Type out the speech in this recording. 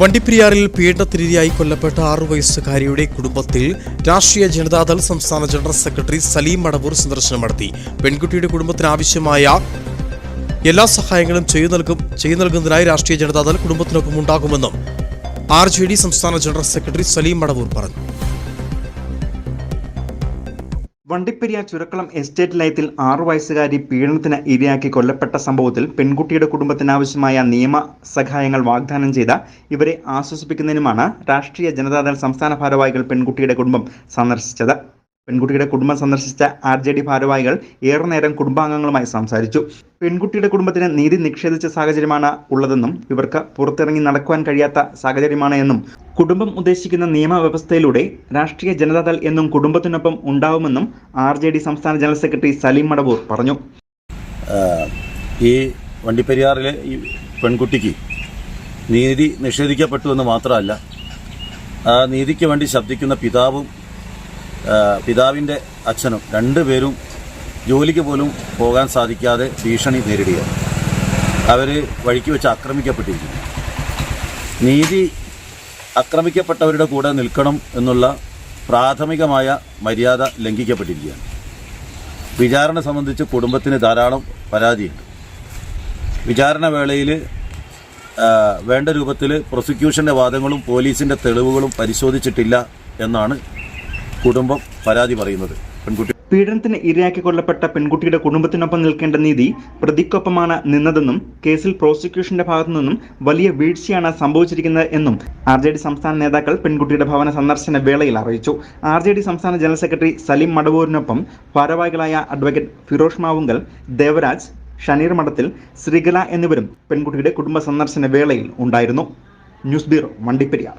വണ്ടിപ്പെരിയാറിൽ പീഡനത്തിനിരയായി കൊല്ലപ്പെട്ട ആറു വയസ്സുകാരിയുടെ കുടുംബത്തിൽ രാഷ്ട്രീയ ജനതാദൾ സംസ്ഥാന ജനറൽ സെക്രട്ടറി സലീം മടവൂർ സന്ദർശനം നടത്തി. പെൺകുട്ടിയുടെ കുടുംബത്തിന് ആവശ്യമായ എല്ലാ സഹായങ്ങളും ചെയ്തു നൽകും ചെയ്തു നൽകുന്നതിനായി രാഷ്ട്രീയ ജനതാദൾ കുടുംബത്തിനൊപ്പം ഉണ്ടാകുമെന്നും ആർ സംസ്ഥാന ജനറൽ സെക്രട്ടറി സലീം മടവൂർ പറഞ്ഞു. വണ്ടിപ്പെരിയാർ ചുരക്കളം എസ്റ്റേറ്റ് ലയത്തിൽ ആറു വയസ്സുകാരി പീഡനത്തിന് ഇരയാക്കി കൊല്ലപ്പെട്ട സംഭവത്തിൽ പെൺകുട്ടിയുടെ കുടുംബത്തിനാവശ്യമായ നിയമ സഹായങ്ങൾ വാഗ്ദാനം ചെയ്ത ഇവരെ ആശ്വസിപ്പിക്കുന്നതിനുമാണ് രാഷ്ട്രീയ ജനതാദൾ സംസ്ഥാന ഭാരവാഹികൾ പെൺകുട്ടിയുടെ കുടുംബം സന്ദർശിച്ചത്. പെൺകുട്ടിയുടെ കുടുംബം സന്ദർശിച്ച ആർ ജെ ഡി ഭാരവാഹികൾ ഏറെ നേരം കുടുംബാംഗങ്ങളുമായി സംസാരിച്ചു. പെൺകുട്ടിയുടെ കുടുംബത്തിന് നീതി നിഷേധിച്ച സാഹചര്യമാണ് ഉള്ളതെന്നും ഇവർക്ക് പുറത്തിറങ്ങി നടക്കുവാൻ കഴിയാത്ത സാഹചര്യമാണ് എന്നും കുടുംബം ഉദ്ദേശിക്കുന്ന നിയമവ്യവസ്ഥയിലൂടെ രാഷ്ട്രീയ ജനതാദൾ എന്നും കുടുംബത്തിനൊപ്പം ഉണ്ടാവുമെന്നും ആർ ജെ ഡി സംസ്ഥാന ജനറൽ സെക്രട്ടറി സലീം മടവൂർ പറഞ്ഞു. ഈ വണ്ടിപ്പെരിയാറിലെ ഈ പെൺകുട്ടിക്ക് നീതി നിഷേധിക്കപ്പെട്ടു എന്ന് മാത്രമല്ല ആ നീതിക്ക് വേണ്ടി ശബ്ദിക്കുന്ന പിതാവും പിതാവിന്റെ അച്ഛനും രണ്ടുപേരും ജോലിക്ക് പോലും പോകാൻ സാധിക്കാതെ ഭീഷണി നേരിടുകയാണ്. അവർ വഴിക്ക് വെച്ച് ആക്രമിക്കപ്പെട്ടിരിക്കുന്നു. നീതി ആക്രമിക്കപ്പെട്ടവരുടെ കൂടെ നിൽക്കണം എന്നുള്ള പ്രാഥമികമായ മര്യാദ ലംഘിക്കപ്പെട്ടിരിക്കുകയാണ്. വിചാരണ സംബന്ധിച്ച് കുടുംബത്തിന് ധാരാളം പരാതിയുണ്ട്. വിചാരണ വേളയിൽ വേണ്ട രൂപത്തിൽ പ്രോസിക്യൂഷന്റെ വാദങ്ങളും പോലീസിന്റെ തെളിവുകളും പരിശോധിച്ചിട്ടില്ല എന്നാണ് കുടുംബം പരാതി പറയുന്നത്. പെൺകുട്ടി പീഡനത്തിന് ഇരയാക്കി കൊല്ലപ്പെട്ട പെൺകുട്ടിയുടെ കുടുംബത്തിനൊപ്പം നിൽക്കേണ്ട നീതി പ്രതിക്കൊപ്പമാണ് നിന്നതെന്നും കേസിൽ പ്രോസിക്യൂഷന്റെ ഭാഗത്തു നിന്നും വലിയ വീഴ്ചയാണ് സംഭവിച്ചിരിക്കുന്നത് എന്നും ആർ ജെ ഡി സംസ്ഥാന നേതാക്കൾ പെൺകുട്ടിയുടെ ഭവന സന്ദർശന വേളയിൽ അറിയിച്ചു. ആർ ജെ ഡി സംസ്ഥാന ജനറൽ സെക്രട്ടറി സലീം മടവൂരിനൊപ്പം ഭാരവാഹികളായ അഡ്വക്കേറ്റ് ഫിറോഷ് മാവുങ്കൽ ദേവരാജ് ഷനീർ മഠത്തിൽ ശ്രീകല എന്നിവരും പെൺകുട്ടിയുടെ കുടുംബ സന്ദർശന വേളയിൽ ഉണ്ടായിരുന്നു. News bureau Vandiperiyar